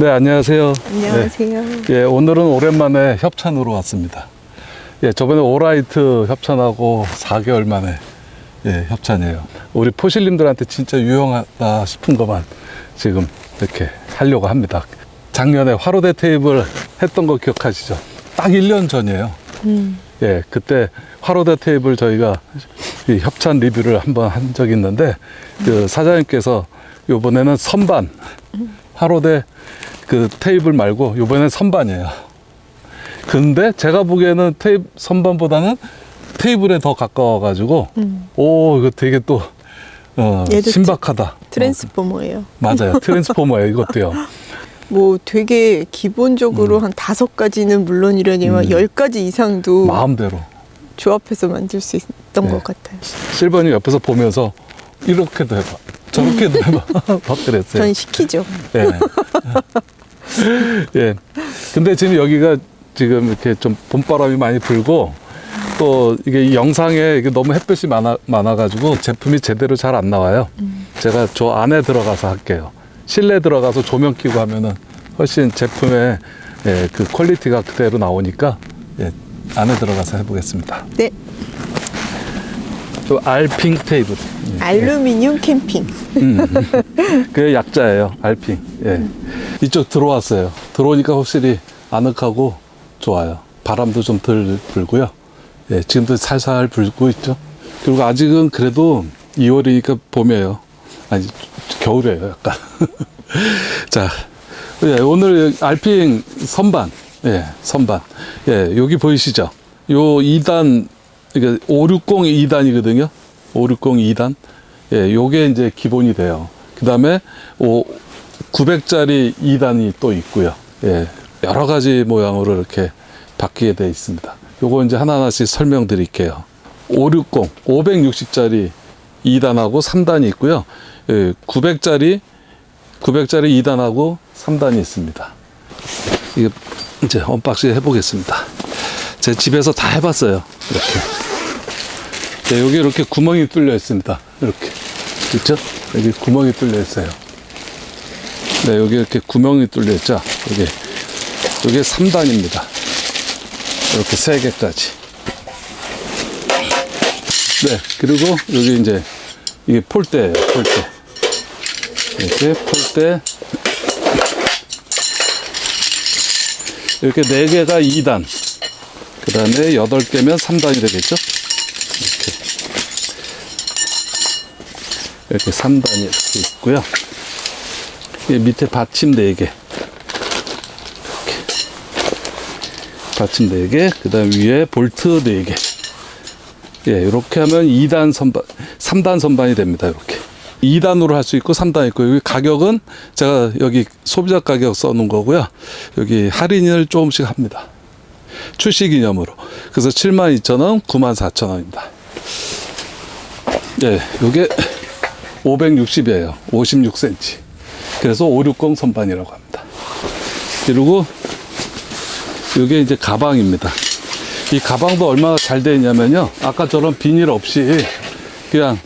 네, 안녕하세요. 안녕하세요. 네, 예, 오늘은 오랜만에 협찬으로 왔습니다. 예, 저번에 오라이트 협찬하고 4개월 만에 예, 협찬이에요. 우리 포실님들한테 진짜 유용하다 싶은 것만 지금 이렇게 하려고 합니다. 작년에 화로대 테이블 했던 거 기억하시죠? 딱 1년 전이에요. 음, 예, 그때 화로대 테이블 저희가 이 협찬 리뷰를 한번 한 적이 있는데 그 사장님께서 요번에는 선반 화로대 그 테이블 말고 요번에는 선반이에요. 근데 제가 보기에는 테이블 선반보다는 테이블에 더 가까워 가지고 음. 오 이거 되게 또 어, 신박하다. 트랜스포머예요. 어, 맞아요. 트랜스포머예요, 이것도요. 뭐 되게 기본적으로 한 다섯 가지는 물론이라니만 음. 열 가지 이상도 마음대로. 조합해서 만들 수 있던 네. 것 같아요. 실버님 옆에서 보면서 이렇게도 해봐. 막 그랬어요. 전 시키죠. 예. 예. 근데 지금 여기가 지금 이렇게 좀 봄바람이 많이 불고 또 이게 이 영상에 이게 너무 햇볕이 많아, 많아가지고 제품이 제대로 잘 안 나와요. 제가 저 안에 들어가서 할게요. 실내 들어가서 조명 켜고 하면은 훨씬 제품의 예, 그 퀄리티가 그대로 나오니까 예, 안에 들어가서 해보겠습니다. 네, 또 알핑 테이블. 예. 알루미늄 캠핑. 그게 약자예요. 알핑. 예. 이쪽 들어왔어요. 들어오니까 확실히 아늑하고 좋아요. 바람도 좀 덜 불고요. 예, 지금도 살살 불고 있죠. 그리고 아직은 그래도 2월이니까 봄이에요. 아니, 겨울이에요, 약간. 자, 예, 오늘 알핑 선반. 예, 선반. 예, 여기 보이시죠? 요 2단, 이게 560 2단이거든요. 560 2단. 예, 요게 이제 기본이 돼요. 그 다음에 900짜리 2단이 또 있고요. 예, 여러 가지 모양으로 이렇게 바뀌게 되어 있습니다. 요거 이제 하나하나씩 설명드릴게요. 560, 560짜리 2단하고 3단이 있고요. 예, 900짜리, 900짜리 2단하고 3단이 있습니다. 이제 언박싱 해보겠습니다. 제 집에서 다 해봤어요. 이렇게. 네, 여기 이렇게 구멍이 뚫려 있습니다. 이렇게. 있죠? 여기 구멍이 뚫려 있어요. 네, 여기 이렇게 구멍이 뚫려 있죠? 여기. 여기 3단입니다. 이렇게 3개까지. 네, 그리고 여기 이제 이게 폴대예요, 폴대. 이렇게 폴대. 이렇게 4개가 2단. 그 다음에 8개면 3단이 되겠죠? 이렇게 3단이 이렇게 있고요. 이 밑에 받침 4개. 이렇게. 받침 4개. 그 다음 위에 볼트 4개. 예, 이렇게 하면 2단 선반, 3단 선반이 됩니다. 이렇게. 2단으로 할 수 있고 3단 있고 여기 가격은 제가 여기 소비자 가격 써놓은 거고요. 여기 할인을 조금씩 합니다. 출시 기념으로. 그래서 72,000원, 94,000원입니다. 예, 요게 560이에요. 56cm. 그래서 560 선반이라고 합니다. 그리고 이게 이제 가방입니다. 이 가방도 얼마나 잘 되어 있냐면요. 아까처럼 비닐 없이 그냥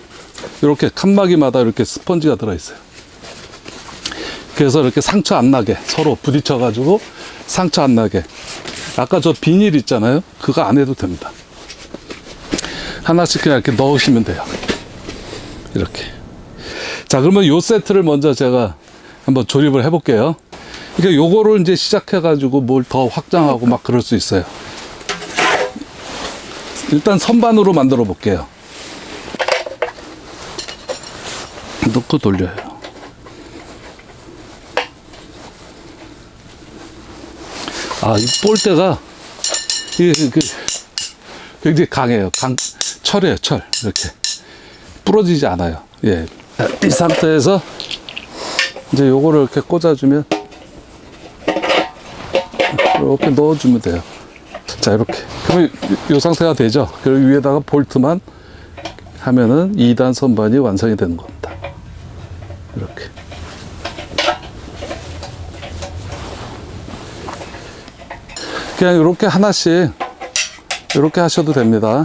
이렇게 칸막이마다 이렇게 스펀지가 들어있어요. 그래서 이렇게 상처 안 나게 서로 부딪혀가지고 상처 안 나게. 아까 저 비닐 있잖아요. 그거 안 해도 됩니다. 하나씩 그냥 이렇게 넣으시면 돼요. 이렇게. 자, 그러면 요 세트를 먼저 제가 한번 조립을 해볼게요. 그러니까 요거를 이제 시작해가지고 뭘 더 확장하고 막 그럴 수 있어요. 일단 선반으로 만들어 볼게요. 넣고 돌려요. 아, 이 볼대가 이게 그 굉장히 강해요. 강 철이에요, 철. 이렇게 부러지지 않아요. 예. 이 상태에서 이제 요거를 이렇게 꽂아주면 이렇게 넣어주면 돼요. 자, 이렇게. 그러면 요, 요 상태가 되죠. 그리고 위에다가 볼트만 하면은 2단 선반이 완성이 되는 겁 그냥 이렇게 하나씩 이렇게 하셔도 됩니다.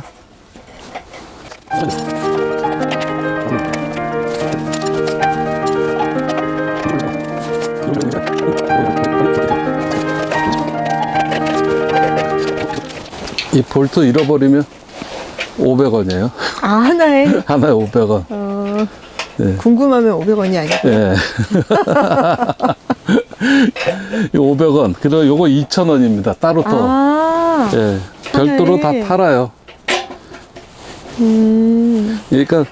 이 볼트 잃어버리면 500원이에요. 아, 하나에? 하나에 500원. 어, 예. 궁금하면 500원이 아니고. 예. 이 500원. 그리고 요거 2,000원입니다. 따로 또. 아, 예. 별도로 다. 팔아요. 음, 그러니까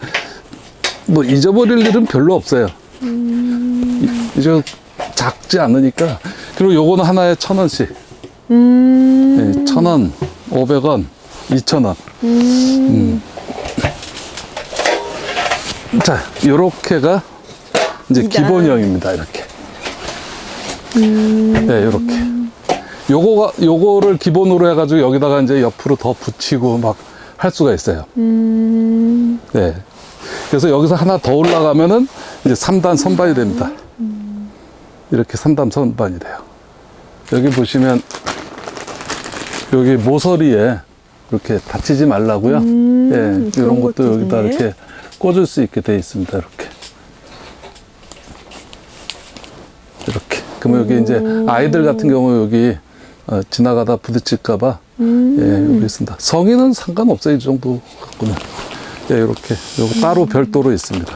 뭐 잊어버릴 일은 별로 없어요. 이- 이제 작지 않으니까. 그리고 요거는 하나에 천 원씩. 음, 예, 천 원, 오백 원, 이천 원. 음, 자, 요렇게가 이제. 기본형입니다. 이렇게. 네, 요렇게. 요거가, 요거를 기본으로 해가지고 여기다가 이제 옆으로 더 붙이고 막 할 수가 있어요. 음, 네. 그래서 여기서 하나 더 올라가면은 이제 3단 선반이 됩니다. 이렇게 3단 선반이 돼요. 여기 보시면 여기 모서리에 이렇게 다치지 말라고요. 음, 예, 이런 것도 것도 여기다. 이렇게 꽂을 수 있게 돼 있습니다. 이렇게. 이렇게. 그러면 여기 이제 아이들 같은 경우 여기 어, 지나가다 부딪힐까봐 음. 예, 여기 있습니다. 성인은 상관없어요. 이 정도 갖고는. 예, 이렇게. 요거 따로 별도로 있습니다.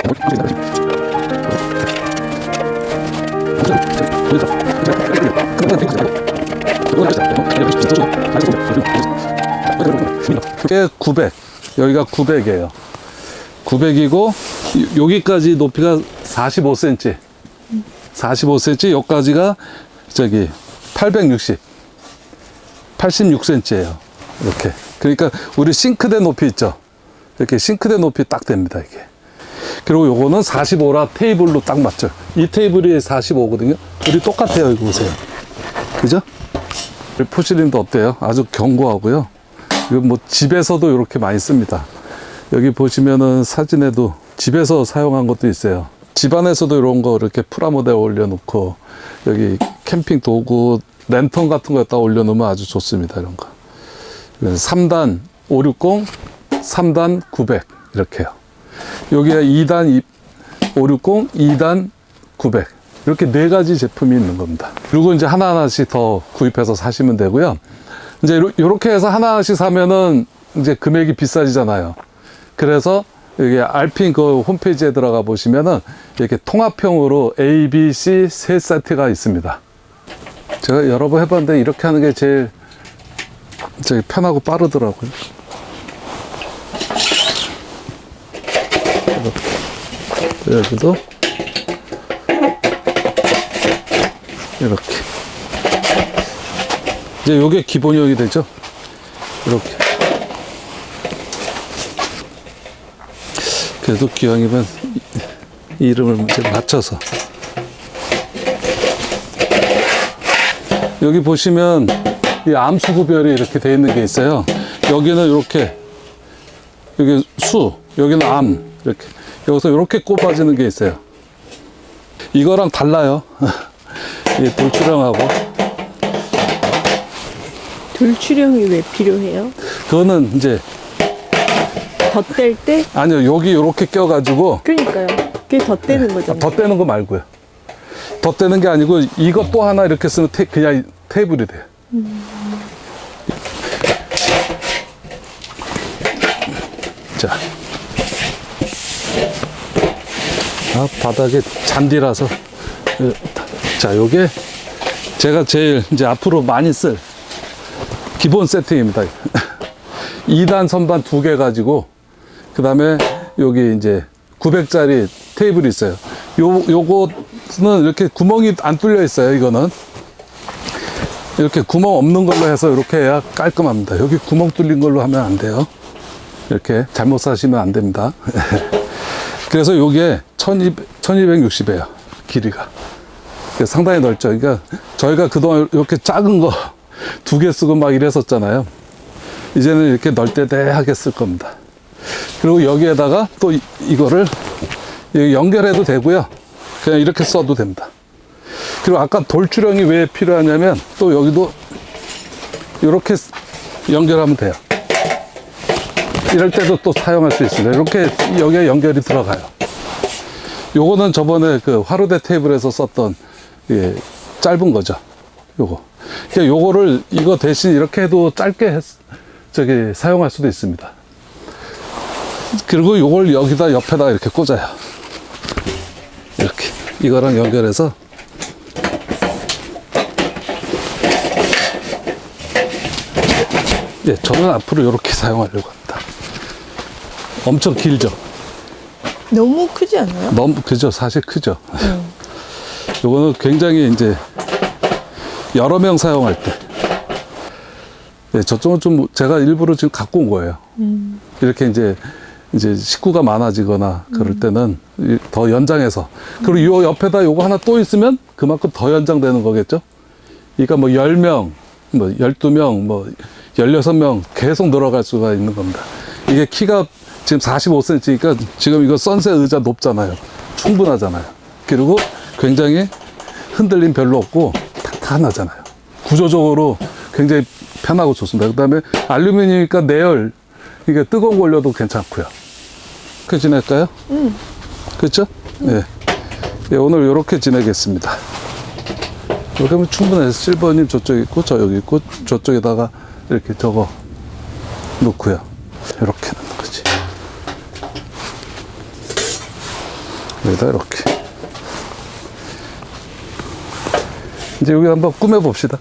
이게 900. 여기가 900이에요. 900이고 여기까지 높이가 45cm. 45cm 여기까지가 저기 860. 86cm예요. 이렇게. 그러니까 우리 싱크대 높이 있죠. 이렇게 싱크대 높이 딱 됩니다, 이게. 그리고 요거는 45라 테이블로 딱 맞죠. 이 테이블이 45거든요. 둘이 똑같아요, 이거 보세요. 그죠? 포실린도 어때요? 아주 견고하고요. 이거 뭐 집에서도 이렇게 많이 씁니다. 여기 보시면은 사진에도 집에서 사용한 것도 있어요. 집안에서도 이런 거 이렇게 프라모델 올려놓고 여기 캠핑 도구 랜턴 같은 거에다 올려놓으면 아주 좋습니다. 이런 거. 그래서 3단 560, 3단 900 이렇게요. 여기에 2단 560, 2단 900 이렇게 네 가지 제품이 있는 겁니다. 그리고 이제 하나하나씩 더 구입해서 사시면 되고요. 이제 요렇게 해서 하나하나씩 사면은 이제 금액이 비싸지잖아요. 그래서 여기 알핀 그 홈페이지에 들어가 보시면은 이렇게 통합형으로 A, B, C 세 세트가 있습니다. 제가 여러 번 해봤는데 이렇게 하는 게 제일 저기 편하고 빠르더라고요. 여기도 이렇게. 이제 요게 기본형이 되죠. 이렇게. 그래도 기왕이면 이- 이름을 이제 맞춰서. 여기 보시면 이 암수 구별이 이렇게 되어 있는 게 있어요. 여기는 이렇게 여기 수, 여기는 암 이렇게 여기서 이렇게 꼽아지는 게 있어요. 이거랑 달라요. 이 돌출형하고 돌출형이 왜 필요해요? 그거는 이제 덧댈 때? 아니요 여기 이렇게 껴가지고 그러니까요. 그게 덧대는 거잖아요. 덧대는 거 말고요. 덧대는 게 아니고 이거 또 하나 이렇게 쓰면 테, 그냥 테이블이 돼요. 자. 아, 바닥에 잔디라서. 어, 자, 요게 제가 제일 이제 앞으로 많이 쓸 기본 세팅입니다. 2단 선반 두 개 가지고 그 다음에 여기 이제 900짜리 테이블이 있어요. 요, 요거는 이렇게 구멍이 안 뚫려 있어요. 이거는. 이렇게 구멍 없는 걸로 해서 이렇게 해야 깔끔합니다. 여기 구멍 뚫린 걸로 하면 안 돼요. 이렇게 잘못 사시면 안 됩니다. 그래서 요게 1200, 1260이에요. 길이가. 상당히 넓죠. 그러니까 저희가 그동안 이렇게 작은 거 두 개 쓰고 막 이랬었잖아요. 이제는 이렇게 널대대하게 쓸 겁니다. 그리고 여기에다가 또 이, 이거를 연결해도 되고요. 그냥 이렇게 써도 됩니다. 그리고 아까 돌출형이 왜 필요하냐면 또 여기도 이렇게 연결하면 돼요. 이럴 때도 또 사용할 수 있습니다. 이렇게 여기에 연결이 들어가요. 요거는 저번에 그 화로대 테이블에서 썼던 예, 짧은 거죠. 요거. 그러니까 요거를 이거 대신 이렇게 해도 짧게 했- 저기 사용할 수도 있습니다. 그리고 요걸 여기다 옆에다 이렇게 꽂아요. 이렇게 이거랑 연결해서 예, 저는 앞으로 이렇게 사용하려고 합니다. 엄청 길죠? 너무 크지 않아요? 너무 그죠? 사실 크죠. 요거는 굉장히 이제 여러 명 사용할 때. 예, 저쪽은 좀 제가 일부러 지금 갖고 온 거예요. 이렇게 이제 이제 식구가 많아지거나 그럴 때는 이- 더 연장해서 그리고 요 옆에다 요거 하나 또 있으면 그만큼 더 연장되는 거겠죠. 그러니까 뭐 10명, 뭐 12명, 뭐 16명 계속 늘어갈 수가 있는 겁니다. 이게 키가 지금 45cm니까 지금 이거 선셋 의자 높잖아요. 충분하잖아요. 그리고 굉장히 흔들림 별로 없고 탄탄하잖아요. 구조적으로 굉장히 편하고 좋습니다. 그 다음에 알루미늄이니까 내열, 이게 뜨거운 거 올려도 괜찮고요. 그렇게 지낼까요? 음. 그렇죠? 네. 예, 오늘 이렇게 지내겠습니다. 이렇게 하면 충분해요. 실버님 저쪽 있고, 저 여기 있고, 저쪽에다가 이렇게 저거 놓고요. 이렇게 놓는 거지. 여기다 이렇게. 이제 여기 한번 꾸며봅시다.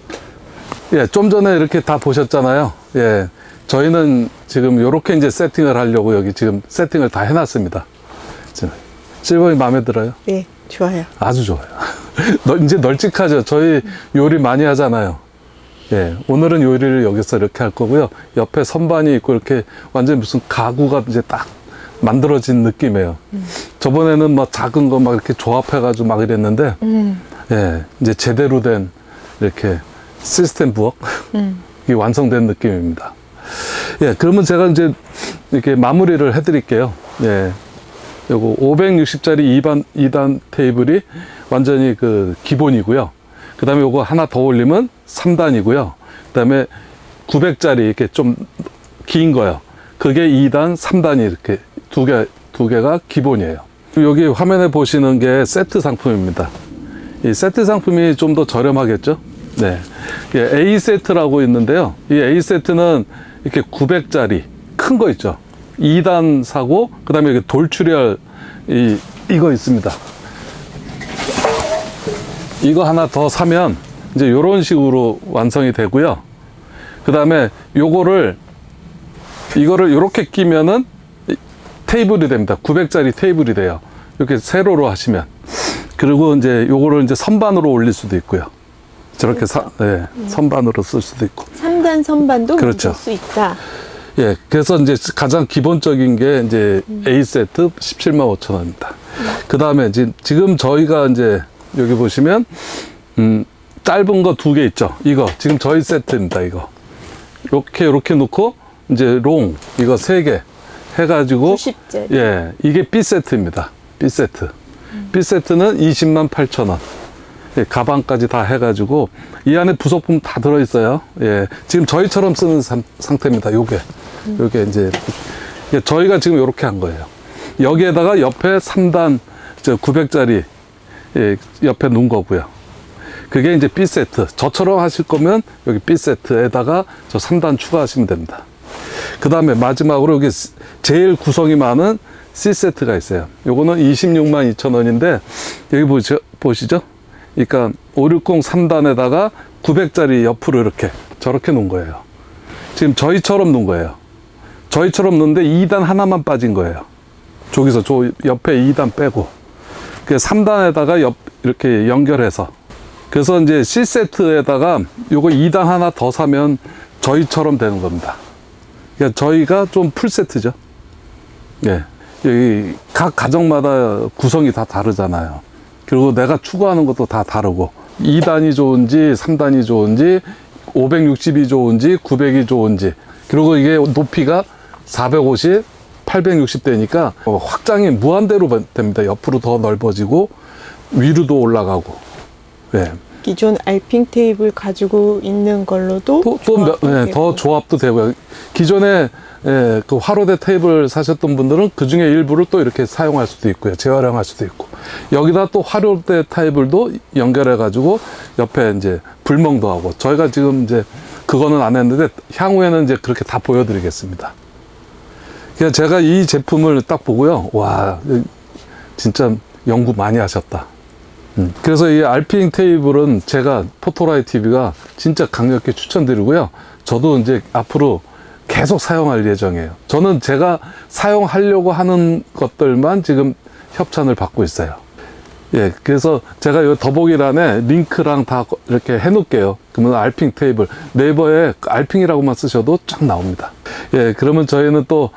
예, 좀 전에 이렇게 다 보셨잖아요. 예, 저희는 지금 이렇게 이제 세팅을 하려고 여기 지금 세팅을 다 해놨습니다. 지금 실버이 마음에 들어요? 네, 좋아요. 아주 좋아요. 널- 이제 널찍하죠. 저희 요리 많이 하잖아요. 예, 오늘은 요리를 여기서 이렇게 할 거고요. 옆에 선반이 있고 이렇게 완전 무슨 가구가 이제 딱 만들어진 느낌이에요. 저번에는 막 작은 거 막 이렇게 조합해가지고 막 이랬는데, 음, 예, 이제 제대로 된 이렇게 시스템 부엌 음. 이 완성된 느낌입니다. 예, 그러면 제가 이제 이렇게 마무리를 해드릴게요. 예, 요거 560짜리 2반, 2단 테이블이 완전히 그 기본이고요. 그 다음에 요거 하나 더 올리면 3단이고요. 그 다음에 900짜리 이렇게 좀 긴 거요. 그게 2단, 3단이 이렇게 두 개, 두 개가 기본이에요. 여기 화면에 보시는 게 세트 상품입니다. 이 세트 상품이 좀 더 저렴하겠죠? 네. 이게 A 세트라고 있는데요. 이 A 세트는 이렇게 900짜리 큰 거 있죠. 2단 사고, 그 다음에 이게 돌출혈 이, 이거 있습니다. 이거 하나 더 사면 이제 이런 식으로 완성이 되고요. 그 다음에 요거를 이거를 이렇게 끼면은 이- 테이블이 됩니다. 900짜리 테이블이 돼요. 이렇게 세로로 하시면. 그리고 이제 요거를 이제 선반으로 올릴 수도 있고요. 저렇게 사, 예, 선반으로 쓸 수도 있고. 3단 선반도 그렇죠. 만들 수 있다. 예, 그래서 이제 가장 기본적인 게 이제 A 세트 17만 5천 원입니다. 그 다음에 이제 지금 저희가 이제 여기 보시면 음, 짧은 거 두 개 있죠. 이거 지금 저희 세트입니다. 이거 이렇게 이렇게 놓고 이제 롱 이거 세 개 해가지고 90짜리. 예, 이게 B 세트입니다. B 세트. B 세트는 20만 8천 원. 예, 가방까지 다 해가지고 이 안에 부속품 다 들어있어요. 예, 지금 저희처럼 쓰는 상, 상태입니다. 요게, 요게 이제 예, 저희가 지금 이렇게 한 거예요. 여기에다가 옆에 3단 저 900짜리 예, 옆에 놓은 거고요. 그게 이제 B 세트. 저처럼 하실 거면 여기 B 세트에다가 저 3단 추가하시면 됩니다. 그 다음에 마지막으로 여기 스- 제일 구성이 많은 C 세트가 있어요. 요거는 26만 2천 원인데 여기 보시죠. 보시죠? 그러니까 560 3단에다가 900짜리 옆으로 이렇게 저렇게 놓은 거예요. 지금 저희처럼 놓은 거예요. 저희처럼 놓는데 2단 하나만 빠진 거예요. 저기서 저 옆에 2단 빼고. 그 3단에다가 옆 이렇게 연결해서 그래서 이제 C 세트에다가 요거 2단 하나 더 사면 저희처럼 되는 겁니다. 그러니까 저희가 좀 풀 세트죠. 예. 여기 각 가정마다 구성이 다 다르잖아요. 그리고 내가 추구하는 것도 다 다르고 2단이 좋은지 3단이 좋은지 560이 좋은지 900이 좋은지 그리고 이게 높이가 450, 860 되니까 어, 확장이 무한대로 됩니다. 옆으로 더 넓어지고 위로도 올라가고. 예. 기존 알핑 테이블 가지고 있는 걸로도 또, 또 몇- 조합도 예, 되고. 더 조합도 되고요. 기존에 예, 그 화로대 테이블 사셨던 분들은 그 중에 일부를 또 이렇게 사용할 수도 있고요. 재활용할 수도 있고. 여기다 또 화로대 테이블도 연결해 가지고 옆에 이제 불멍도 하고 저희가 지금 이제 그거는 안 했는데 향후에는 이제 그렇게 다 보여 드리겠습니다. 그냥 제가 이 제품을 딱 보고요. 와, 진짜 연구 많이 하셨다. 음, 그래서 이 알핑 테이블은 제가 포토라이 TV가 진짜 강력히 추천드리고요. 저도 이제 앞으로 계속 사용할 예정이에요. 저는 제가 사용하려고 하는 것들만 지금 협찬을 받고 있어요. 예, 그래서 제가 이 더보기란에 링크랑 다 이렇게 해놓을게요. 그러면 알핑 테이블 네이버에 알핑이라고만 쓰셔도 쫙 나옵니다. 예, 그러면 저희는 또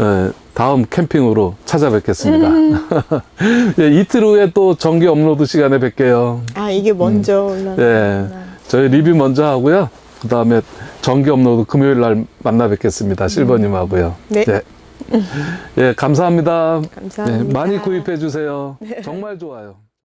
예, 다음 캠핑으로 찾아뵙겠습니다. 예, 이틀 후에 또 정기 업로드 시간에 뵐게요. 아 이게 먼저 올라가. 예, 저희 리뷰 먼저 하고요. 그 다음에 정기 업로드 금요일 날 만나 뵙겠습니다. 실버님하고요. 네. 예, 예, 감사합니다. 감사합니다. 예, 많이 구입해 주세요. 정말 좋아요.